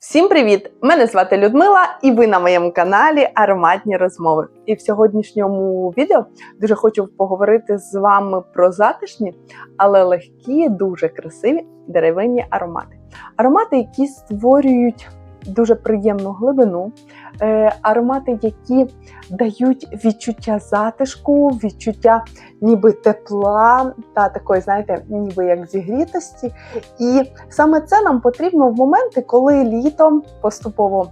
Всім привіт! Мене звати Людмила, і ви на моєму каналі Ароматні розмови. І в сьогоднішньому відео дуже хочу поговорити з вами про затишні, але легкі, дуже красиві деревинні аромати. Аромати, які створюють дуже приємну глибину, е, аромати, які дають відчуття затишку, відчуття ніби тепла та такої, знаєте, ніби як зігрітості. І саме це нам потрібно в моменти, коли літо поступово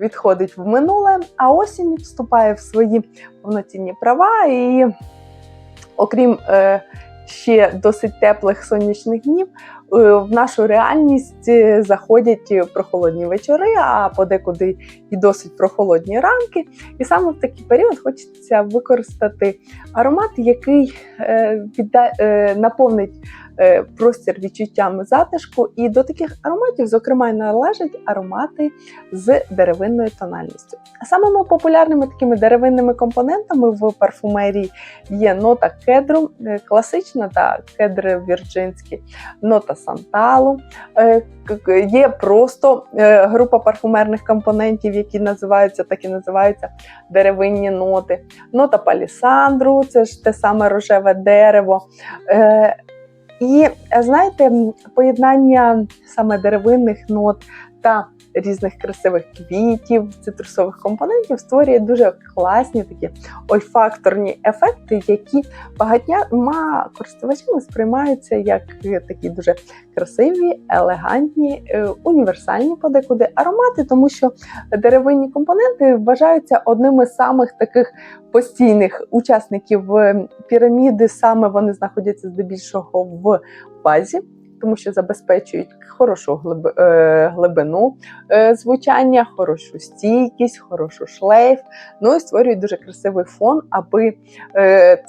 відходить в минуле, а осінь вступає в свої повноцінні права. І окрім е, ще досить теплих сонячних днів, в нашу реальність е, заходять прохолодні вечори, а подекуди і досить прохолодні ранки. І саме в такий період хочеться використати аромат, який е, е, наповнить е, простір відчуттями затишку. І до таких ароматів, зокрема, належать аромати з деревинною тональністю. Самими популярними такими деревинними компонентами в парфумерії є нота кедру, е, класична та кедри вірджинські, нота санталу. е, Є просто е, група парфумерних компонентів, які називаються так і називаються деревинні ноти. Нота палісандру, це ж те саме рожеве дерево. І е, знаєте, поєднання саме деревинних нот та різних красивих квітів, цитрусових компонентів створює дуже класні такі ольфакторні ефекти, які багатьма користувачами сприймаються як такі дуже красиві, елегантні, е, універсальні подекуди аромати, тому що деревинні компоненти вважаються одними з самих таких постійних учасників е, піраміди. Саме вони знаходяться здебільшого в базі. Тому що забезпечують хорошу е, глибину е, звучання, хорошу стійкість, хорошу шлейф. Ну і створюють дуже красивий фон, аби е,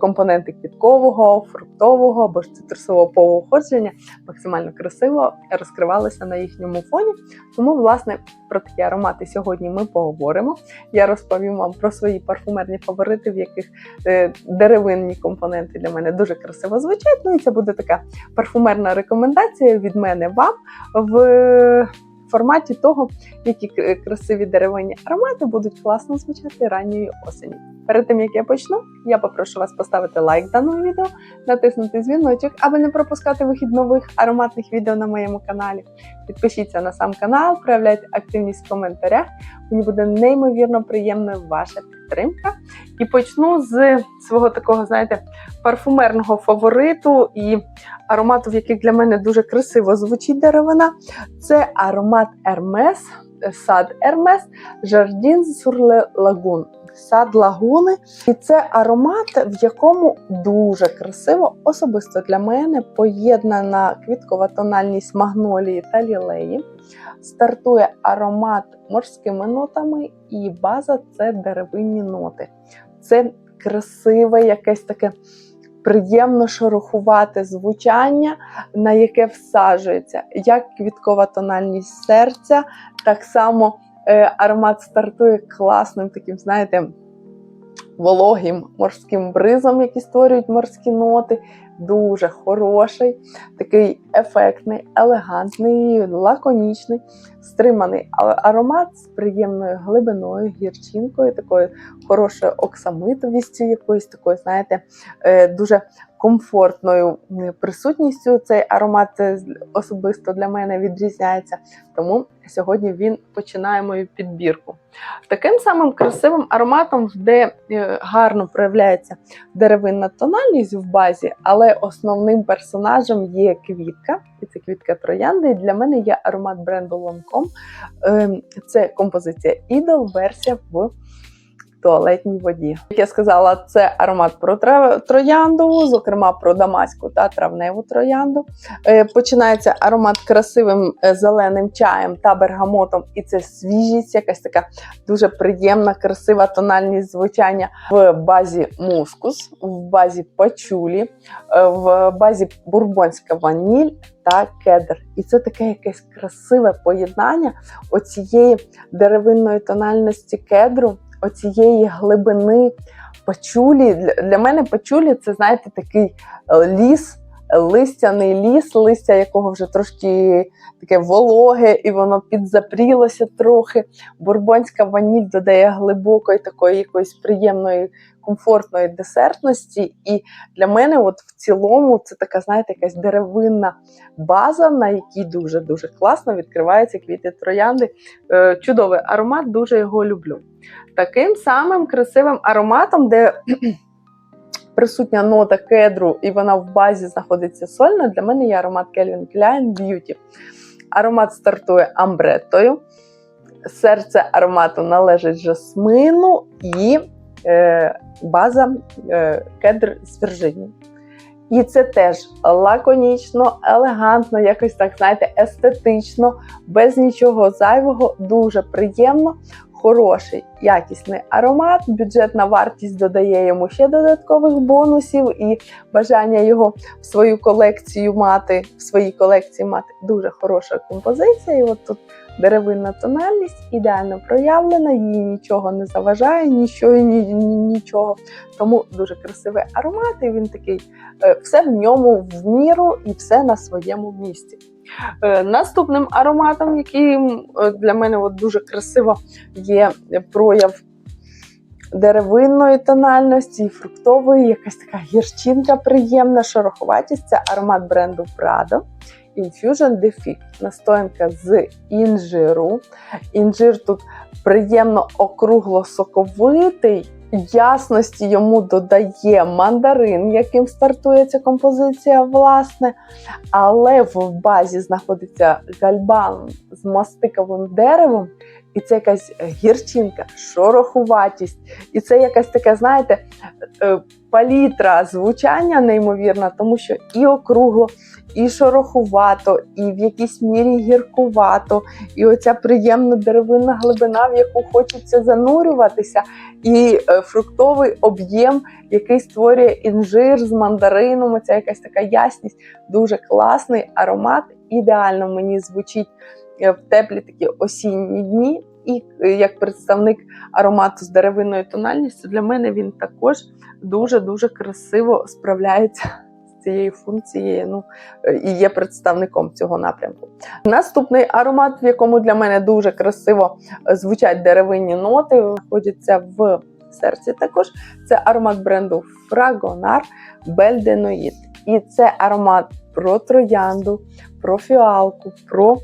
компоненти квіткового, фруктового або ж цитрусового походження максимально красиво розкривалися на їхньому фоні. Тому, власне, про такі аромати сьогодні ми поговоримо. Я розповім вам про свої парфумерні фаворити, в яких е, деревинні компоненти для мене дуже красиво звучать. Ну і це буде така парфумерна рекомендація від мене вам в форматі того, які красиві деревинні аромати будуть класно звучати ранньої осені. Перед тим як я почну, я попрошу вас поставити лайк даному відео, натиснути дзвіночок, аби не пропускати вихід нових ароматних відео на моєму каналі. Підпишіться на сам канал, проявляйте активність в коментарях. Мені буде неймовірно приємною ваша підтримка. І почну з свого такого, знаєте, парфумерного фавориту і аромату, в яких для мене дуже красиво звучить деревина. Це аромат Hermes, сад Jardin sur le Lagoon. Сад лагуни, і це аромат, в якому дуже красиво, особисто для мене, поєднана квіткова тональність магнолії та лілеї. Стартує аромат морськими нотами, і база це деревинні ноти. Це красиве, якесь таке приємно шорохувате звучання, на яке всаджується як квіткова тональність серця, так само аромат стартує класним таким, знаєте, вологим морським бризом, які створюють морські ноти. Дуже хороший, такий ефектний, елегантний, лаконічний, стриманий аромат з приємною глибиною, гірчинкою, такою хорошою оксамитовістю, якоюсь такою, знаєте, е, дуже комфортною присутністю. Цей аромат е, особисто для мене відрізняється. Тому сьогодні він починає мою підбірку. Таким самим красивим ароматом, де е, гарно проявляється деревинна тональність в базі, але основним персонажем є квітка, і це квітка троянди. І для мене є аромат бренду Lancome. Ем, Це композиція Idol, версія в туалетній воді. Як я сказала, це аромат про троянду, зокрема про дамаську та травневу троянду. Е, Починається аромат красивим е, зеленим чаєм та бергамотом, і це свіжість, якась така дуже приємна, красива тональність звучання в базі мускус, в базі пачулі, е, в базі бурбонська ваніль та кедр. І це таке якесь красиве поєднання оцієї деревинної тональності кедру, оцієї глибини пачулі. Для, мене пачулі це, знаєте, такий е, ліс листяний ліс, листя якого вже трошки таке вологе, і воно підзапрілося трохи. Бурбонська ваніль додає глибокої такої якоїсь приємної, комфортної десертності. І для мене, от в цілому, це така, знаєте, якась деревинна база, на якій дуже-дуже класно відкриваються квіти троянди. Е, чудовий аромат, дуже його люблю. Таким самим красивим ароматом, де присутня нота кедру, і вона в базі знаходиться сольно, для мене є аромат Calvin Klein Beauty. Аромат стартує амбреттою. Серце аромату належить жасмину і е, база е, кедр з Вірджинії. І це теж лаконічно, елегантно, якось так, знаєте, естетично, без нічого зайвого, дуже приємно, хороший, якісний аромат. Бюджетна вартість додає йому ще додаткових бонусів і бажання його в свою колекцію мати, в своїй колекції мати дуже хороша композиція. І от тут деревинна тональність ідеально проявлена, їй нічого не заважає, нічого, ні, ні, нічого. Тому дуже красивий аромат, і він такий, е, все в ньому в міру і все на своєму місці. Е, Наступним ароматом, який е, для мене от дуже красиво є прояв деревинної тональності, і фруктової, якась така гірчинка приємна, шороховатість. Це аромат бренду Prado. Infusion Defect. Настоянка з інжиру. Інжир тут приємно округло-соковитий. Ясності йому додає мандарин, яким стартує ця композиція, власне. Але в базі знаходиться гальбан з мастиковим деревом, і це якась гірчинка, шорохуватість. І це якась така, знаєте, е, палітра звучання неймовірна, тому що і округло, і шорохувато, і в якійсь мірі гіркувато, і оця приємна деревинна глибина, в яку хочеться занурюватися, і е, фруктовий об'єм, який створює інжир з мандарином. Оця якась така ясність, дуже класний аромат. Ідеально мені звучить е, в теплі такі осінні дні. І е, як представник аромату з деревинною тональністю, для мене він також дуже-дуже красиво справляється з цією функцією. Ну е, і є представником цього напрямку. Наступний аромат, в якому для мене дуже красиво е, звучать деревинні ноти, знаходяться в серці також. Це аромат бренду Fragonar Beldenoid. І це аромат про троянду, про фіалку, про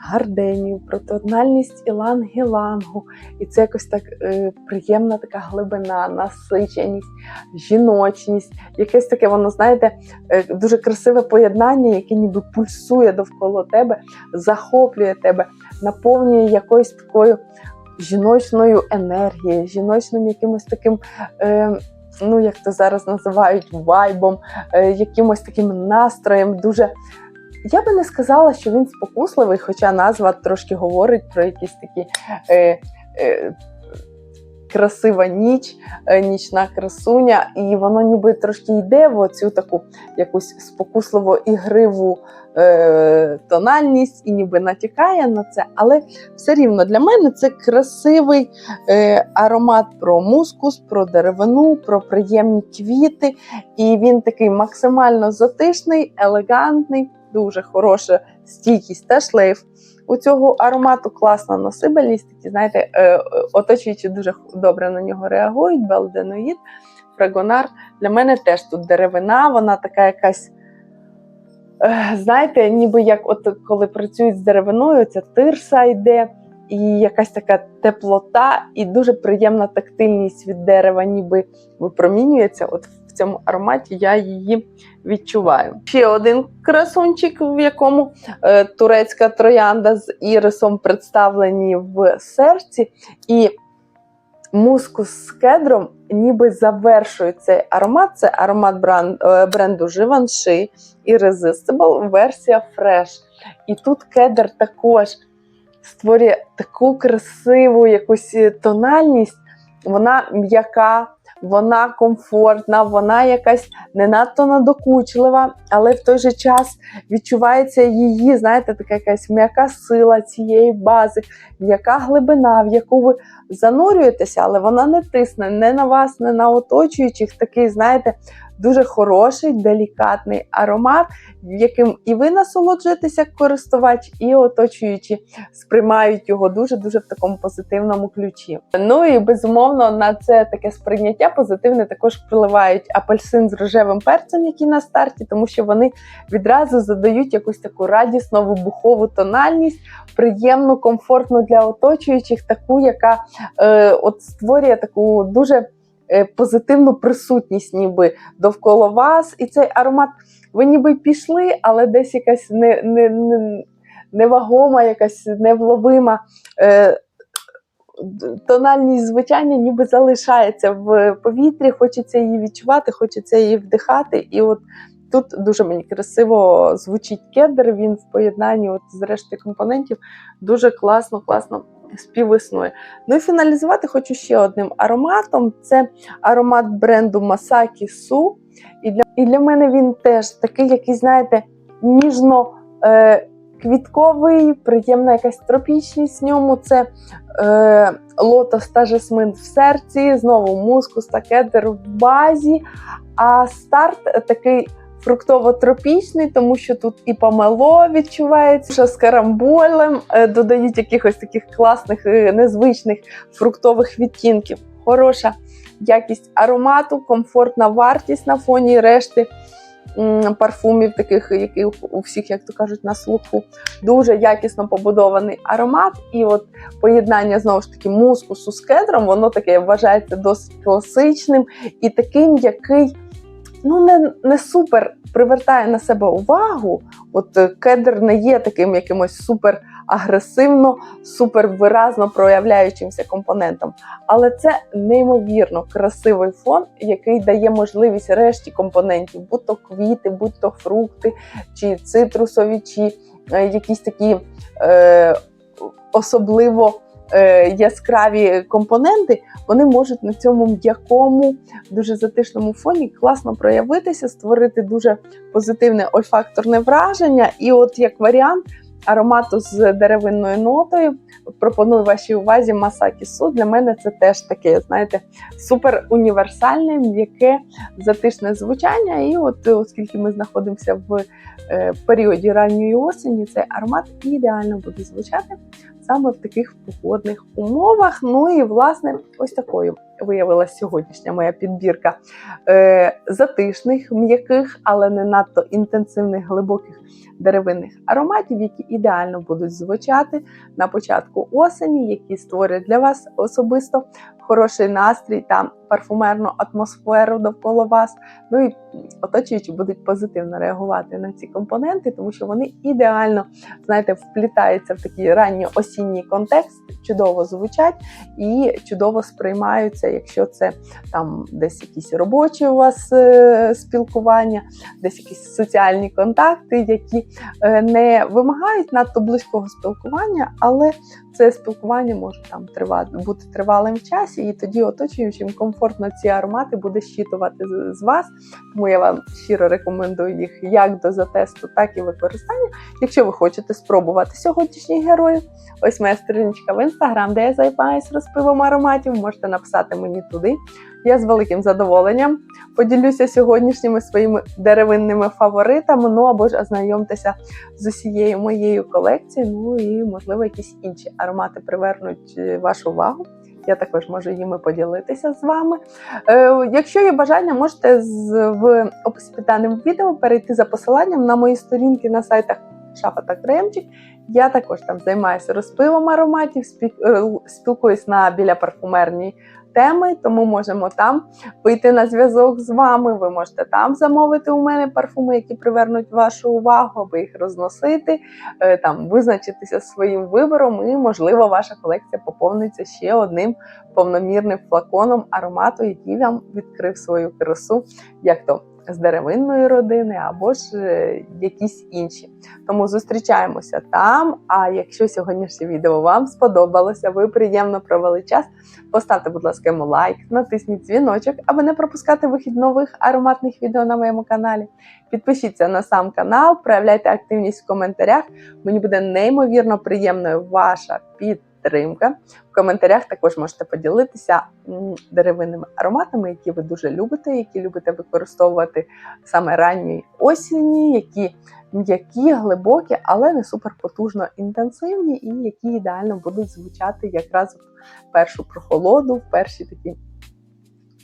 гарденію, про тональність іланг-ілангу. І це якось так е, приємна така глибина, насиченість, жіночність, якесь таке, воно, знаєте, е, дуже красиве поєднання, яке ніби пульсує довкола тебе, захоплює тебе, наповнює якоюсь такою жіночною енергією, жіночним якимось таким. Е, Ну, як то зараз називають вайбом, е, якимось таким настроєм, дуже я би не сказала, що він спокусливий, хоча назва трошки говорить про якісь такі е, е, красива ніч, е, нічна красуня, і воно ніби трошки йде в оцю таку якусь спокусливо ігриву е, тональність і ніби натякає на це. Але все рівно для мене це красивий е, аромат про мускус, про деревину, про приємні квіти. І він такий максимально затишний, елегантний дуже хороша стійкість та шлейф. У цього аромату класна носибельність, такі, знаєте, е, е, оточуючи дуже добре на нього реагують. Белденоїд, фрагонар. Для мене теж тут деревина, вона така якась. е, Знаєте, ніби як от коли працюють з деревиною, ця тирса йде, і якась така теплота, і дуже приємна тактильність від дерева, ніби випромінюється. От в цьому ароматі я її відчуваю. Ще один красунчик, в якому е, турецька троянда з ірисом представлені в серці, і мускус з кедром ніби завершує цей аромат. Це аромат бран- е, бренду Givenchy Irresistible, версія Fresh. І тут кедр також створює таку красиву якусь тональність, вона м'яка. Вона комфортна, вона якась не надто надокучлива, але в той же час відчувається її, знаєте, така якась м'яка сила цієї бази, м'яка глибина, в яку ви занурюєтеся, але вона не тисне не на вас, не на оточуючих. Такий, знаєте, дуже хороший, делікатний аромат, яким і ви насолоджуєтеся користувач, і оточуючі сприймають його дуже-дуже в такому позитивному ключі. Ну і безумовно на це таке сприйняття позитивне також впливають апельсин з рожевим перцем, який на старті, тому що вони відразу задають якусь таку радісну вибухову тональність, приємну, комфортну для оточуючих, таку, яка е, от створює таку дуже позитивну присутність, ніби довкола вас. І цей аромат, ви ніби пішли, але десь якась не, не, не, невагома, якась невловима. Е, Тональність звучання ніби залишається в повітрі, хочеться її відчувати, хочеться її вдихати. І от тут дуже мені красиво звучить кедр. Він в поєднанні от з решти компонентів дуже класно, класно співіснує. Ну і фіналізувати хочу ще одним ароматом. Це аромат бренду Masaki Su. І для, і для мене він теж такий, який, знаєте, ніжно. Е, Квітковий, приємна якась тропічність в ньому. Це е, лотос та жасмин в серці, знову мускус та кедр в базі. А старт такий фруктово-тропічний, тому що тут і помело відчувається, що з карамболем е, додають якихось таких класних, е, незвичних фруктових відтінків. Хороша якість аромату, комфортна вартість на фоні решти парфумів, таких, які у всіх, як то кажуть, на слуху. Дуже якісно побудований аромат. І от поєднання знову ж таки мускусу з кедром, воно таке вважається досить класичним і таким, який ну не, не супер привертає на себе увагу. От е, кедр не є таким якимось супер агресивно, супер виразно проявляючимся компонентом. Але це неймовірно красивий фон, який дає можливість решті компонентів, будь то квіти, будь то фрукти, чи цитрусові, чи е, якісь такі е, особливо яскраві компоненти, вони можуть на цьому м'якому, дуже затишному фоні класно проявитися, створити дуже позитивне ольфакторне враження. І, от як варіант аромату з деревинною нотою, пропоную вашій увазі Масакі Су. Для мене це теж таке, знаєте, супер універсальне, м'яке, затишне звучання. І от оскільки ми знаходимося в е, періоді ранньої осені, цей аромат ідеально буде звучати саме в таких погодних умовах. Ну і власне, ось такою виявилася сьогоднішня моя підбірка е, затишних, м'яких, але не надто інтенсивних, глибоких деревинних ароматів, які ідеально будуть звучати на початку осені, які створять для вас особисто хороший настрій та парфумерну атмосферу довкола вас. Ну і оточуючі будуть позитивно реагувати на ці компоненти, тому що вони ідеально, знаєте, вплітаються в такий ранньо-осінній контекст, чудово звучать і чудово сприймаються, якщо це там десь якісь робочі у вас е, спілкування, десь якісь соціальні контакти, які е, не вимагають надто близького спілкування, але це спілкування може там тривати бути тривалим в часі, і тоді оточуючим комфортно ці аромати буде щитувати з, вас. Тому я вам щиро рекомендую їх як до затесту, так і використання. Якщо ви хочете спробувати сьогоднішніх героїв, ось моя сторіночка в інстаграм, де я займаюся розпивом ароматів. Можете написати мені туди. Я з великим задоволенням поділюся сьогоднішніми своїми деревинними фаворитами. Ну або ж ознайомтеся з усією моєю колекцією. Ну і можливо якісь інші аромати привернуть е, вашу увагу. Я також можу їми поділитися з вами. Е, якщо є бажання, можете з, в описі під даним відео перейти за посиланням на мої сторінки на сайтах Шафа та Кремчик. Я також там займаюся розпивом ароматів, е, спілкуюсь на біля парфумерній теми, тому можемо там вийти на зв'язок з вами. Ви можете там замовити у мене парфуми, які привернуть вашу увагу, аби їх розносити, е, там визначитися своїм вибором, і, можливо, ваша колекція поповниться ще одним повномірним флаконом аромату, який вам відкрив свою красу, як то з деревинної родини або ж е, якісь інші. Тому зустрічаємося там. А якщо сьогоднішнє відео вам сподобалося, ви приємно провели час, поставте, будь ласка, йому лайк, натисніть дзвіночок, аби не пропускати вихід нових ароматних відео на моєму каналі. Підпишіться на сам канал, проявляйте активність в коментарях. Мені буде неймовірно приємною ваша підтримка підтримка. В коментарях також можете поділитися деревинними ароматами, які ви дуже любите, які любите використовувати саме ранньої осінні, які м'які, глибокі, але не суперпотужно інтенсивні, і які ідеально будуть звучати якраз в першу прохолоду, в перші такі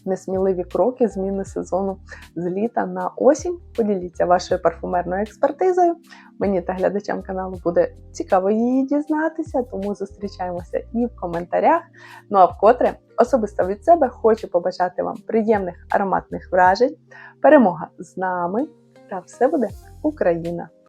несміливі кроки зміни сезону з літа на осінь. Поділіться вашою парфумерною експертизою. Мені та глядачам каналу буде цікаво її дізнатися, тому зустрічаємося і в коментарях. Ну а вкотре особисто від себе хочу побажати вам приємних ароматних вражень, перемога з нами та все буде Україна!